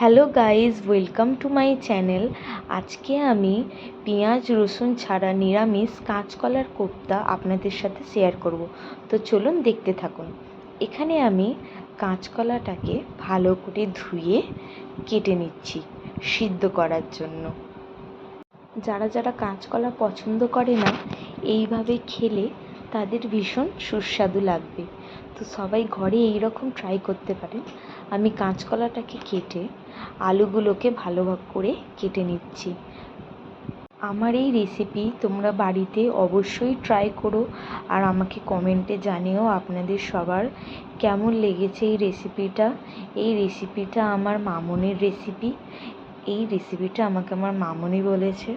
Hello guys welcome to my channel. আজকে আমি পেঁয়াজ, রসুন ছাড়া নিরামিষ কাঁচকলার কোপ্তা আপনাদের সাথে শেয়ার করব। তো চলুন দেখতে থাকুন। এখানে আমি কাঁচকলাটাকে ভালো করে ধুয়ে কেটে নিচ্ছি সিদ্ধ করার জন্য। যারা যারা কাঁচকলা পছন্দ করে না, এইভাবে খেলে তাদের ভীষণ সুস্বাদু লাগবে। তো সবাই ঘরে এই রকম ট্রাই করতে পারেন। আমি কাঁচকলাটাকে কেটে আলুগুলোকে ভালো করে কেটে নিচ্ছি। আমার এই রেসিপি তোমরা বাড়িতে অবশ্যই ট্রাই করো আর আমাকে কমেন্টে জানিও আপনাদের সবার কেমন লেগেছে এই রেসিপিটা এই রেসিপিটা আমার মামনের রেসিপি এই রেসিপিটা আমাকে আমার মামনি বলেছে।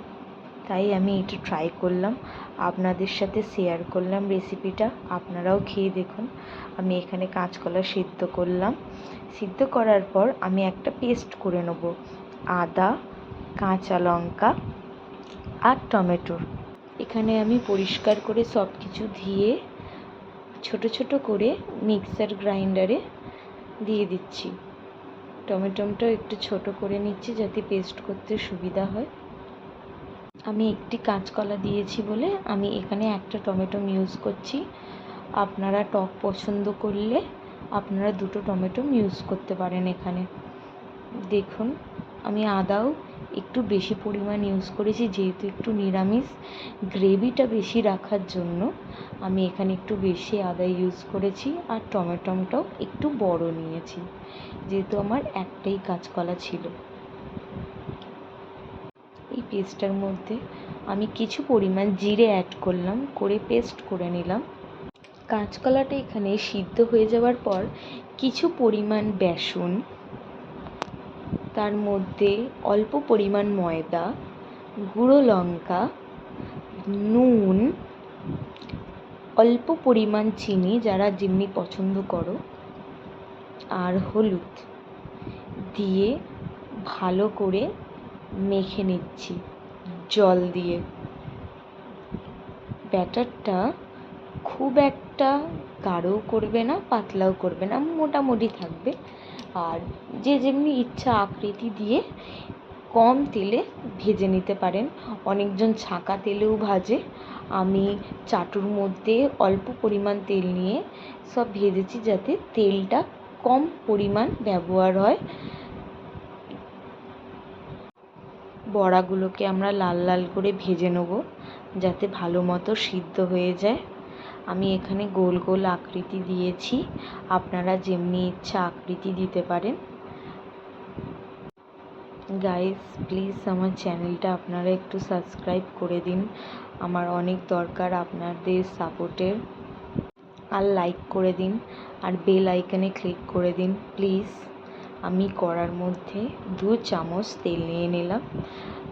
তাই আমি এটা ট্রাই করলাম। আপনাদের সাথে শেয়ার করলাম রেসিপিটা আপনারাও খেয়ে দেখুন। আমি এখানে কাঁচকলা সিদ্ধ করলাম। সিদ্ধ করার পর আমি একটা পেস্ট করে নেব। আদা, কাঁচা লঙ্কা আর টমেটোর এখানে আমি পরিষ্কার করে সব কিছু ধুয়ে ছোট ছোট করে মিক্সার গ্রাইন্ডারে দিয়ে দিচ্ছি। টমেটোটাও একটু ছোট করে নিচ্ছি যাতে পেস্ট করতে সুবিধা হয়। একটি কাঁচকলা দিয়েছি বলে আমি এখানে একটা টমেটো ইউজ করছি। আপনারা টক পছন্দ করলে আপনারা দুটো টমেটো ইউজ করতে পারেন এখানে। দেখুন, আমি আদাও একটু বেশি পরিমাণ ইউজ করেছি, যেহেতু একটু নিরামিষ। গ্রেভিটা বেশি রাখার জন্য আমি এখানে একটু বেশি আদা ইউজ করেছি আর টমেটোটাও একটু বড় নিয়েছি, যেহেতু আমার একটাই কাঁচকলা ছিল। পেস্টটার মধ্যে আমি কিছু পরিমাণ জিরে অ্যাড করলাম, করে পেস্ট করে নিলাম। কাঁচকলাটা এখানে সিদ্ধ হয়ে যাওয়ার পর কিছু পরিমাণ বেসন, তার মধ্যে অল্প পরিমাণ ময়দা, গুঁড়ো লঙ্কা, নুন, অল্প পরিমাণ চিনি যারা যেমনি পছন্দ করো, আর হলুদ দিয়ে ভালো করে মেখে নিচ্ছি, জল দিয়ে। ব্যাটারটা খুব একটা গাঢ়ও করবে না, পাতলাও করবে না, মোটামুটি থাকবে। আর যে যেমনি ইচ্ছা আকৃতি দিয়ে কম তেলে ভেজে নিতে পারেন। অনেকজন ছাঁকা তেলেও ভাজে। আমি চাটুর মধ্যে অল্প পরিমাণ তেল নিয়ে সব ভেজেছি যাতে তেলটা কম পরিমাণ ব্যবহার হয়। বড়াগুলোকে আমরা লাল লাল করে ভেজে নেব, যাতে ভালো মতো সিদ্ধ হয়ে যায়। আমি এখানে গোল গোল আকৃতি দিয়েছি, আপনারা যেমনি ইচ্ছা আকৃতি দিতে পারেন। গাইস প্লিজ আমার চ্যানেলটা আপনারা একটু সাবস্ক্রাইব করে দিন, আমার অনেক দরকার আপনাদের সাপোর্টের। আর লাইক করে দিন, আর বেল আইকনে ক্লিক করে দিন প্লিজ আমি কড়ার মধ্যে দু চামচ তেল নিয়ে নিলাম।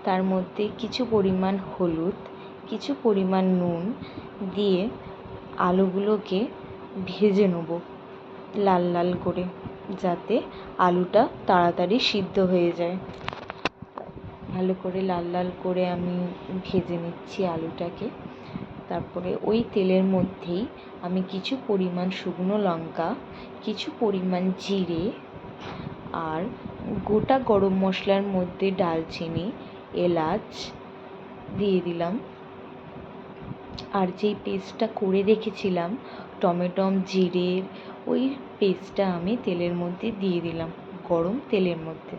তার মধ্যে কিছু পরিমাণ হলুদ, কিছু পরিমাণ নুন দিয়ে আলুগুলোকে ভেজে নেব লাল লাল করে, যাতে আলুটা তাড়াতাড়ি সিদ্ধ হয়ে যায়। ভালো করে লাল লাল করে আমি ভেজে নিচ্ছি আলুটাকে। তারপরে ওই তেলের মধ্যেই আমি কিছু পরিমাণ শুকনো লঙ্কা, কিছু পরিমাণ জিরে আর গোটা গরম মশলার মধ্যে ডালচিনি, এলাচ দিয়ে দিলাম। আর যেই পেস্টটা করে রেখেছিলাম, টমেটো জিরের ওই পেস্টটা আমি তেলের মধ্যে দিয়ে দিলাম, গরম তেলের মধ্যে।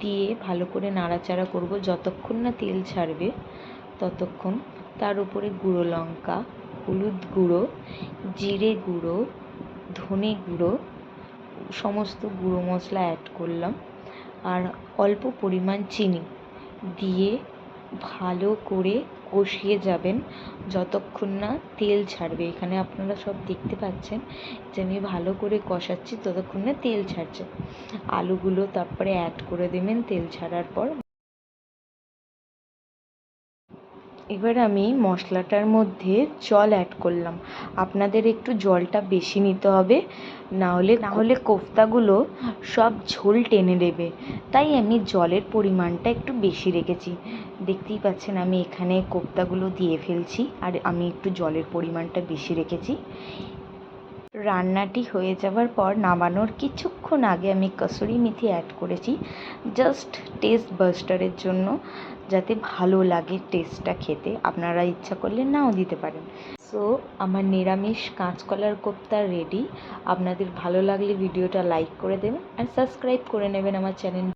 দিয়ে ভালো করে নাড়াচাড়া করব, যতক্ষণ না তেল ছাড়বে ততক্ষণ। তার উপরে গুঁড়ো লঙ্কা, হলুদ গুঁড়ো, জিরে গুঁড়ো, ধনে গুঁড়ো সমস্ত গুঁড়ো মশলা অ্যাড করলাম। আর অল্প পরিমাণ চিনি দিয়ে ভালো করে কষিয়ে যাবেন। যতক্ষণ না তেল ছাড়বে। এখানে আপনারা সব দেখতে পাচ্ছেন যে আমি ভালো করে কষাচ্ছি, ততক্ষণ না তেল ছাড়ছে। আলুগুলো তারপরে অ্যাড করে দেবেন তেল ছাড়ার পর। এবার আমি মশলাটার মধ্যে জল অ্যাড করলাম। আপনাদের একটু জলটা বেশি নিতে হবে নাহলে নাহলে কোফতাগুলো সব ঝোল টেনে দেবে। তাই আমি জলের পরিমাণটা একটু বেশি রেখেছি। দেখতেই পাচ্ছেন আমি এখানে কোফতাগুলো দিয়ে ফেলছি, আর আমি একটু জলের পরিমাণটা বেশি রেখেছি। রান্নাটি হয়ে যাওয়ার পর নামানোর কিছুক্ষণ আগে আমি কসুরি মেথি অ্যাড করেছি। জাস্ট টেস্ট বাস্টারের জন্য, যাতে ভালো লাগে টেস্টটা খেতে। আপনারা ইচ্ছা করলে নাও দিতে পারেন। সো আমার নিরামিষ কাঁচকলার কোপ্তা রেডি আপনাদের ভালো লাগলে ভিডিওটা লাইক করে দেবেন আর সাবস্ক্রাইব করে নেবেন আমার চ্যানেল